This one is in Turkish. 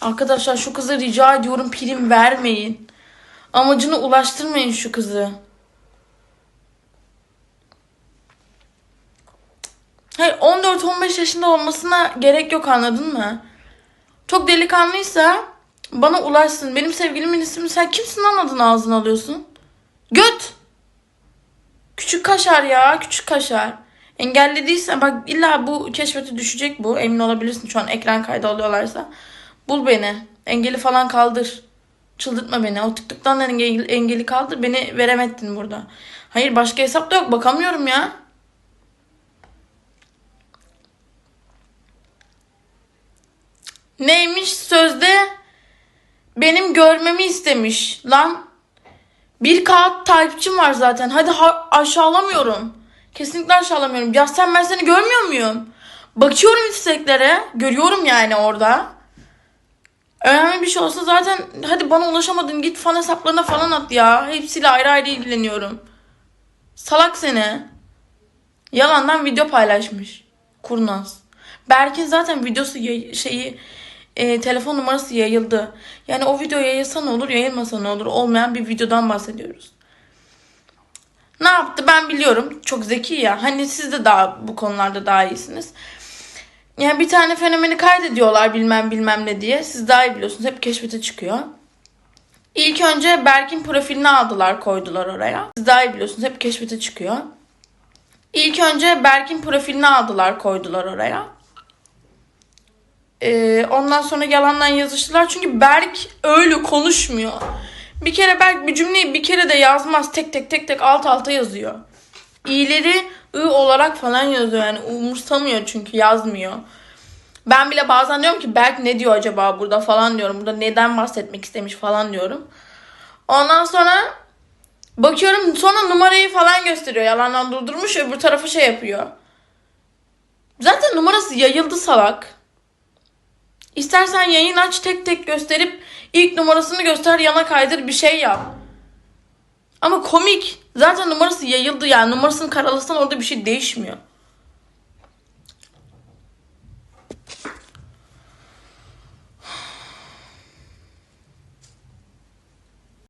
Arkadaşlar şu kızı rica ediyorum prim vermeyin. Amacına ulaştırmayın şu kızı. Hayır 14-15 yaşında olmasına gerek yok anladın mı? Çok delikanlıysa bana ulaşsın. Benim sevgilimin ismini sen kimsin lan adını ağzına alıyorsun? Göt! Küçük kaşar ya küçük kaşar. Engellediysen bak illa bu keşfete düşecek bu. Emin olabilirsin şu an ekran kaydı alıyorlarsa. Bul beni. Engeli falan kaldır. Çıldırtma beni. O TikTok'tan engeli, engeli kaldır. Beni veremedin burada. Hayır başka hesap da yok. Bakamıyorum ya. Neymiş sözde benim görmemi istemiş. Lan bir kağıt takipçim var zaten. Hadi ha- aşağılamıyorum. Kesinlikle aşağılamıyorum. Ya sen ben seni görmüyor muyum? Bakıyorum isteklere. Görüyorum yani orada. Önemli bir şey olsa zaten hadi bana ulaşamadın git fan hesaplarına falan at ya. Hepsiyle ayrı ayrı ilgileniyorum. Salak seni. Yalandan video paylaşmış. Kurnaz. Berk'in zaten videosu şeyi e, telefon numarası yayıldı. Yani o video yayılsa ne olur yayılmasa ne olur olmayan bir videodan bahsediyoruz. Ne yaptı ben biliyorum. Çok zeki ya. Hani siz de daha bu konularda daha iyisiniz. Yani bir tane fenomeni kaydediyorlar bilmem bilmem ne diye. Siz daha iyi biliyorsunuz. Hep keşfete çıkıyor. İlk önce Berk'in profilini aldılar koydular oraya. Siz daha iyi biliyorsunuz. Hep keşfete çıkıyor. İlk önce Berk'in profilini aldılar koydular oraya. Ee, ondan sonra yalandan yazıştılar. Çünkü Berk öyle konuşmuyor. Bir kere Berk bir cümleyi bir kere de yazmaz. Tek tek tek tek alt alta yazıyor. İ'leri I olarak falan yazıyor. Yani umursamıyor çünkü yazmıyor. Ben bile bazen diyorum ki Berk ne diyor acaba burada falan diyorum. Burada neden bahsetmek istemiş falan diyorum. Ondan sonra bakıyorum sonra numarayı falan gösteriyor. Yalandan durdurmuş öbür tarafı şey yapıyor. Zaten numarası yayıldı salak. İstersen yayın aç tek tek gösterip ilk numarasını göster yana kaydır bir şey yap. Ama komik. Zaten numarası yayıldı yani numarasını karalasan orada bir şey değişmiyor.